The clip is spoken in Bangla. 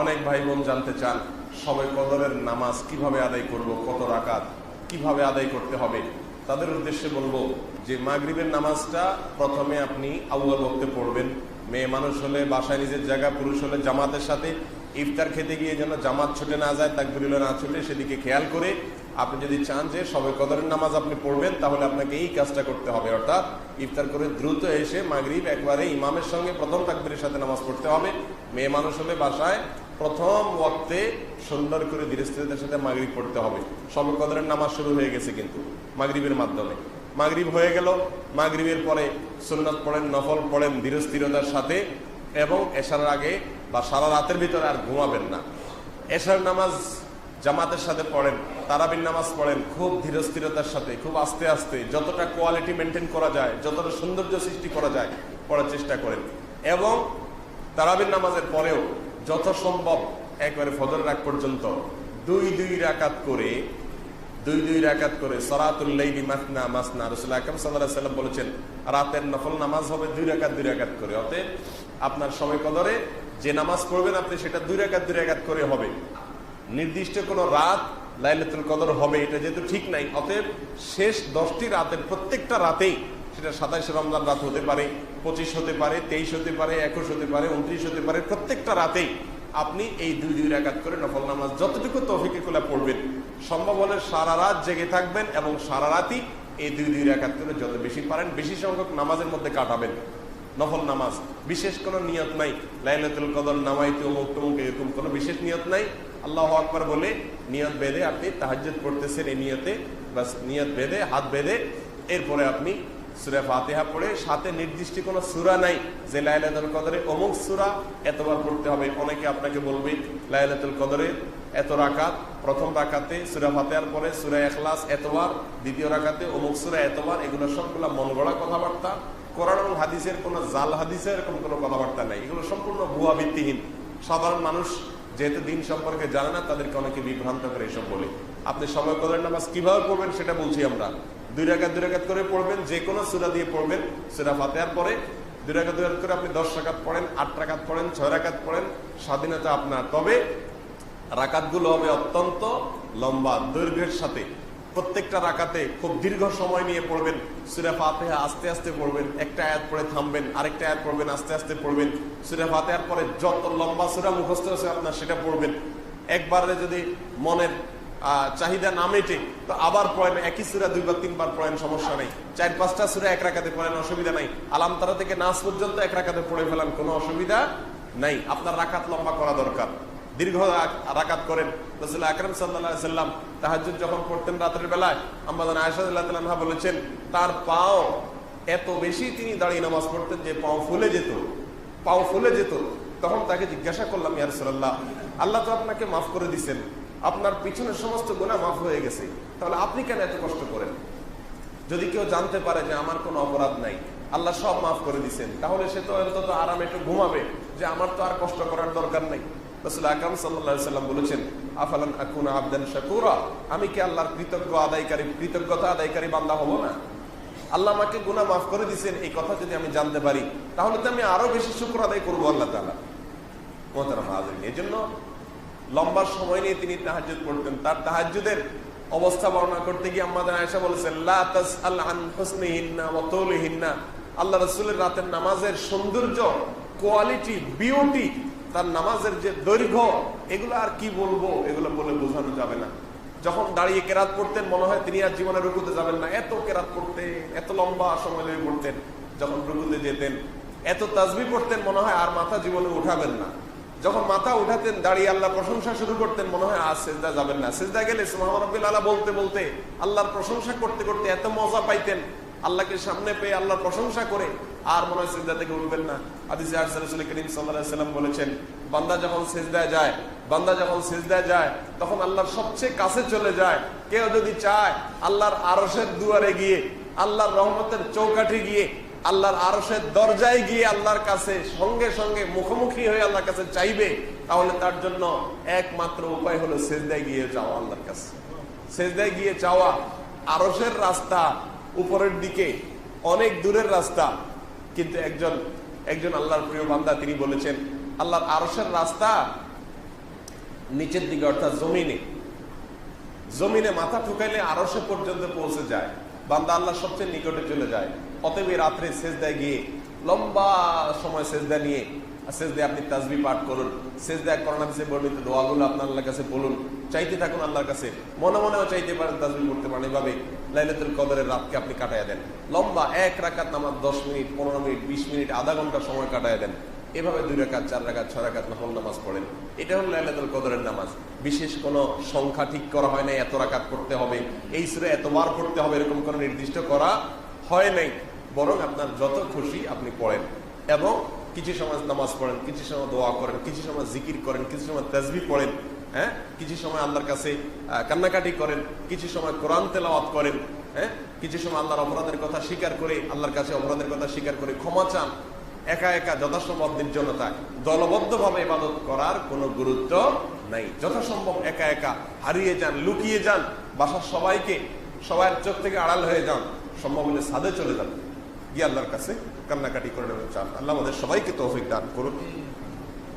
অনেক ভাই বোন জানতে চান, সবে কদরের নামাজ কীভাবে আদায় করব, কত রাকাত, কীভাবে আদায় করতে হবে? তাদের উদ্দেশ্যে বলব যে মাগরীবের নামাজটা প্রথমে আপনি আউয়াল বক্তে পড়বেন। মেয়ে মানুষ হলে, বাসায় নিজের জায়গা, পুরুষ হলে জামাতের সাথে ইফতার খেতে গিয়ে যেন জামাত ছুটে না যায় তাকবির না ছুটে সেদিকে খেয়াল করে আপনি যদি চান যে সবে কদরের নামাজ আপনি পড়বেন, তাহলে আপনাকে এই কাজটা করতে হবে। অর্থাৎ ইফতার করে দ্রুত এসে মাগরিব একবারে ইমামের সঙ্গে প্রথম তাকবিরের সাথে নামাজ পড়তে হবে। মেয়ে মানুষ হলে বাসায় প্রথম ওয়াক্তে সুন্দর করে ধীরস্থিরতার সাথে মাগরিব পড়তে হবে। সবে কদরের নামাজ শুরু হয়ে গেছে কিন্তু মাগরিবের মাধ্যমে। মাগরিব হয়ে গেল, মাগরিবের পরে সুন্নত পড়েন, নফল পড়েন ধীরস্থিরতার সাথে এবং এশার আগে বা সারা রাতের ভিতরে আর ঘুমাবেন না। এশার নামাজ জামাতের সাথে পড়েন তারাবিন নামাজ পড়েন, খুব ধীরস্থিরতার সাথে, খুব আস্তে আস্তে যতটা কোয়ালিটি মেনটেন করা যায়, যতটা সৌন্দর্য সৃষ্টি করা যায়, পড়ার চেষ্টা করেন। এবং তারাবিন নামাজের পরেও যত সম্ভব একবারে ফজর রাগ পর্যন্ত দুই দুই রাকাত করে, দুই দুই রাকাত করে সরাতুল্লাইলি মাসনা মাসনা, রসুল আকরম সাল্লাহ সাল্লাম বলেছেন, রাতের নফল নামাজ হবে দুই রাকাত দুই রাকাত করে। অতএব আপনার সময় কদরে যে নামাজ পড়বেন আপনি সেটা দুই রাকাত দুই রাকাত করে হবে। নির্দিষ্ট কোনো রাত লাইলাতুল কদর হবে, এটা যেহেতু ঠিক নাই, অতএব শেষ দশটি রাতের প্রত্যেকটা রাতেই সেটা সাতাইশ রমজান রাত হতে পারে, পঁচিশ হতে পারে, তেইশ হতে পারে, একুশ হতে পারে, উনত্রিশ হতে পারে, প্রত্যেকটা রাতেই আপনি এই দুই দুই রাকাত করে নফল নামাজ যতটুকু তফিকে কোলা পড়বেন। সম্ভব হলে সারা রাত জেগে থাকবেন এবং সারা রাতই এই দুই দুই রাকাত করে যত বেশি পারেন, বেশি সংখ্যক নামাজের মধ্যে কাটাবেন। নফল নামাজ। বিশেষ কোনো নিয়ত নাই। লাইলাতুল কদর নামাইতে অমুক টমুক এরকম কোনো বিশেষ নিয়ত নাই। আল্লাহ আকবর বলে, নিয়ত বেঁধে আপনি তাহাজ্জুদ পড়তেছেন এই নিয়তে। বাস নিয়ত বেঁধে, হাত বেঁধে এরপরে আপনি সুরা ফাতেহা পড়ে, সাথে নির্দিষ্ট কোনো সুরা নাই যে লাইলাতুল কদরে অমুক সুরা এতবার পড়তে হবে। অনেকে আপনাকে বলবে, লাইলাতুল কদরে এত রাকাত, প্রথম রাকাতে সুরা ফাতেহার পরে সুরা এখলাস এতবার, দ্বিতীয় রাকাতে অমুক সুরা এতবার, এগুলো সবগুলো মন গড়া কথাবার্তা। কোরআন এবং হাদিসের কোনো জাল হাদিসের এরকম কোনো কথাবার্তা নাই। এগুলো সম্পূর্ণ ভুয়া ভিত্তিহীন সাধারণ মানুষ যেহেতু দিন সম্পর্কে জানে না, তাদেরকে অনেকে বিভ্রান্ত করে এসব বলে। আপনি সময় কদরের নামাজ কীভাবে পড়বেন সেটা বলছি আমরা। দুই রাকাত দুই রাকাত করে পড়বেন, যে কোনো সুরা দিয়ে পড়বেন। সুরা ফাতেহার পরে দুই রাকাত দুই রাকাত করে আপনি দশ রাকাত পড়েন, আট রাকাত পড়েন, ছয় রাকাত পড়েন, স্বাধীনতা আপনার। তবে রাকাতগুলো হবে অত্যন্ত লম্বা, দৈর্ঘ্যের সাথে। প্রত্যেকটা রাকাতে খুব দীর্ঘ সময় নিয়ে পড়বেন। সুরা ফাতেহা আস্তে আস্তে পড়বেন, একটা আয়াত পড়ে থামবেন, আরেকটা আয়াত পড়বেন, আস্তে আস্তে পড়বেন। সুরা ফাতেহার পরে যত লম্বা সুরা মুখস্থ আছে আপনার সেটা পড়বেন। একবারে যদি মনের চাহিদা না মেটে, তো আবার পড়েন, একই সুরা দুইবার, তিনবার পড়েন, সমস্যা নেই। চার, পাঁচটা সুরা এক রাখাতে পড়েন, অসুবিধা নাই। আলাম তারা থেকে নাচ পর্যন্ত এক রাখাতে পড়ে ফেলান, কোনো অসুবিধা নাই। আপনার রাকাত লম্বা করা দরকার। দীর্ঘ রাক- রাকাত করেন। রসুল আকরম সাল্লাম তাহাজুদ যখন পড়তেন রাতের বেলায় আমাদের আয়সাদুল্লাহ বলেছেন, তার পাও এত বেশি তিনি দাঁড়িয়ে নামাজ পড়তেন যে পাও ফুলে যেত। পাও ফুলে যেত। তখন তাকে জিজ্ঞাসা করলাম ইয়ারসুল্লাহ আল্লাহ তো আপনাকে মাফ করে দিচ্ছেন আপনার পিছনের সমস্ত গুণা মাফ হয়ে গেছে। তাহলে আপনি কেন এত কষ্ট করেন? যদি কেউ জানতে পারে যে আমার কোনো অপরাধ নাই, আল্লাহ সব মাফ করে দিচ্ছেন তাহলে সে তো অন্তত আরামে একটু ঘুমাবে যে আমার তো আর কষ্ট করার দরকার নাই। আমি জানতে পারি, তাহলে তো আমি আরও বেশি শুক্র আদায় করব আল্লাহ লম্বা সময় নিয়ে তিনি তাহাজুদ পড়তেন। তার তাহাজুদের অবস্থা বর্ণনা করতে গিয়ে আমাদের আয়সা বলেছেন আল্লাহ রাসূলের রাতের নামাজের সৌন্দর্য, কোয়ালিটি, বিউটি তার নামাজের যে দৈর্ঘ্য, এগুলো আর কি বলব, এগুলো বলে বোঝানো যাবে না। যখন দাঁড়িয়ে কেরাত পড়তেন, মনে হয় তিনি আর জীবনে রুকুতে যাবেন না। এত কেরাত পড়তে এত লম্বা সময় লেগে পড়তেন যখন রুকুতে যেতেন। এত তাজবি পড়তেন, মনে হয় আর মাথা জীবনে উঠাবেন না। যখন মাথা উঠাতেন, দাঁড়িয়ে আল্লাহ প্রশংসা শুরু করতেন, মনে হয় আর সেজদা যাবেন না। সেজদা গেলে সুহামরবিল আল্লাহ বলতে বলতে আল্লাহর প্রশংসা করতে করতে এত মজা পাইতেন আল্লাহকে সামনে পেয়ে আল্লাহর প্রশংসা করে আর মনে হয় সেজদা থেকে উঠবেন না। আদিসে করিম সাল্লাহ সাল্লাম বলেছেন, বান্দা যখন সেজদায় যায়, বান্দা যখন সেজদায় যায়, তখন আল্লাহর সবচেয়ে কাছে চলে যায়। কেউ যদি চায় আল্লাহর আরসের দুয়ারে গিয়ে, আল্লাহর রহমতের চৌকাঠে গিয়ে, আল্লাহর আরসের দরজায় গিয়ে আল্লাহর কাছে সঙ্গে সঙ্গে মুখোমুখি হয়ে আল্লাহর কাছে চাইবে, তাহলে তার জন্য একমাত্র উপায় হলো সেজদায় গিয়ে যাওয়া আল্লাহর কাছে। সেজদায় গিয়ে চাওয়া আরসের রাস্তা উপরের দিকে অনেক দূরের রাস্তা, কিন্তু একজন একজন আল্লাহর প্রিয় বান্দা তিনি বলেছেন, আল্লাহর আরসের রাস্তা নিচের দিকে, অর্থাৎ জমিনে। জমিনে মাথা ঠুকাইলে আরও সে পর্যন্ত পৌঁছে যায়। বান্দা আল্লাহ সবচেয়ে নিকটে চলে যায়। অতএব রাত্রে সেজদায় গিয়ে, লম্বা সময় সেজদা নিয়ে সেজদায় আপনি তাজবি পাঠ করুন। সেজদায় করোনাদিসে বর্ণিত দোয়াগুলো আপনার আল্লাহর কাছে বলুন। চাইতে থাকুন আল্লাহর কাছে। মনে মনেও চাইতে পারেন তাজবি করতে পারেন। এভাবে লাইলাতুল কদরের রাতকে আপনি কাটায় দেন। লম্বা এক রাকাত নামাজ, দশ মিনিট, পনেরো মিনিট, বিশ মিনিট, আধা ঘণ্টা সময় কাটায় দেন। এভাবে দুই রাকাত, চার রাকাত, ছয় রাকাত নফল নামাজ পড়েন। এটা হল লাইলাতুল কদরের নামাজ। বিশেষ কোনো সংখ্যা ঠিক করা হয় নাই, এত রাকাত করতে হবে, এই সুরে এতবার পড়তে হবে, এরকম কোনো নির্দিষ্ট করা হয় নাই। বরং আপনার যত খুশি আপনি পড়েন। এবং কিছু সময় নামাজ পড়েন, কিছু সময় দোয়া করেন, কিছু সময় জিকির করেন, কিছু সময় তাজবি পড়েন। হ্যাঁ? কিছু সময় আল্লাহর কাছে কান্নাকাটি করেন, কিছু সময় কোরআন তেলাওয়াত করেন হ্যাঁ? কিছু সময় আল্লাহর অপরাধের কথা স্বীকার করে, আল্লাহর কাছে অপরাধের কথা স্বীকার করে ক্ষমা চান। একা একা যথাসম্ভব নির্জনতায় দলবদ্ধভাবে ইবাদত করার কোনো গুরুত্ব নাই। যথাসম্ভব একা একা হারিয়ে যান, লুকিয়ে যান, বাসার সবাইকে সবার চোখ থেকে আড়াল হয়ে যান, সম্ভব হলে সাদে চলে যান। গিয়ে আল্লাহর কাছে কান্নাকাটি করে নেবেন, চান। আল্লাহ আমাদের সবাইকে তৌফিক দান করুন